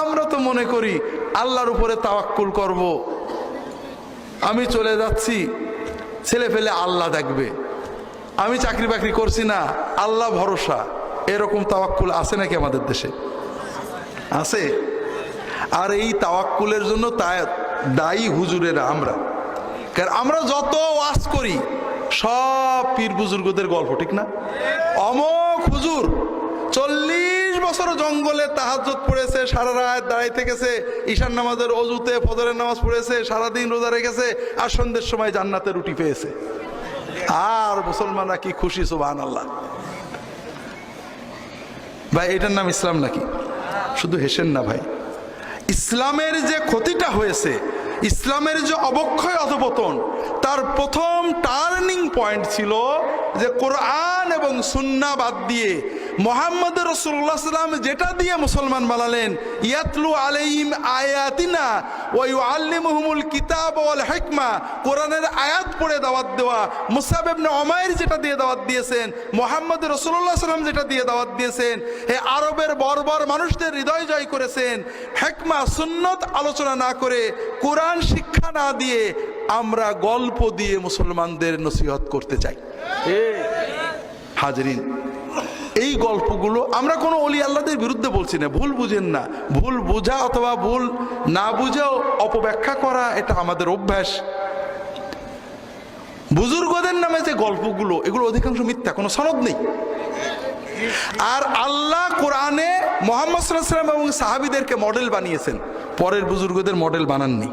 আমরা তো মনে করি আল্লাহর উপরে তাওয়াক্কুল করব। আমি চলে যাচ্ছি, ছেলে ফেলে আল্লাহ দেখবে। আমি চাকরি বাকরি করছি না, আল্লাহ ভরসা। এরকম তাওয়াক্কুল আছে নাকি আমাদের দেশে? আছে। আর এই তাওয়াক্কুলের জন্য দায়ী হুজুরেরা আমরা। কারণ আমরা যত ওয়াজ করি, সব পীর বুজুর্গদের গল্প, ঠিক না? অমক হুজুর চল্লিশ বছর জঙ্গলে তাহাজ্জত পড়েছে, সারা রাত দাঁড়াই থেকেছে ঈশান নামাজের অজুতে ফজরের নামাজ পড়েছে, সারাদিন রোজা রেখেছে, আর সন্ধ্যের সময় জান্নাতে রুটি পেয়েছে। আর মুসলমানরা কি খুশি সুবাহ আল্লাহ ভাই, এটার নাম ইসলাম নাকি? শুধু হেসেন না ভাই। ইসলামের যে ক্ষতিটা হয়েছে, ইসলামের যে অবক্ষয় অধপতন, তার প্রথম টার্নিং পয়েন্ট ছিল যে কোরআন এবং সুন্না বাদ দিয়ে মোহাম্মদ রসুল্লাহ সাল্লাম যেটা দিয়ে মুসলমান বানালেন ইয়াতলু আলাইহিম আয়াতিনা ওই আল্লিমুহুমুল কিতাব ওয়াল হেকমা। কোরআনের আয়াত পড়ে দাওয়াত দেওয়া মুসাব ইবনে উমাইর যেটা দিয়ে দাওয়াত দিয়েছেন মোহাম্মদ রসুল্লাহ সাল্লাম যেটা দিয়ে দাওয়াত দিয়েছেন হে আরবের বর্বর মানুষদের হৃদয় জয় করেছেন হেকমা সুন্নত আলোচনা না করে কোরআন শিক্ষা না দিয়ে আমরা গল্প দিয়ে মুসলমানদের নসিহত করতে চাই। হাজরিন এই গল্পগুলো আমরা কোনো অলি আল্লাদের বিরুদ্ধে বলছি না। ভুল বুঝেন না। ভুল বোঝা অথবা ভুল না বুঝেও অপব্যাখ্যা করা এটা আমাদের অভ্যাস। বুজুর্গদের নামে যে গল্পগুলো, এগুলো অধিকাংশ মিথ্যা, কোনো সনদ নেই। আর আল্লাহ কোরআনে মোহাম্মদ সাল্লাম এবং সাহাবিদেরকে মডেল বানিয়েছেন। পরের বুজুর্গদের মডেল বানাননি।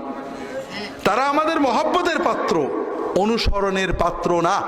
তারা আমাদের মহব্বতের পাত্র, অনুসরণের পাত্র না।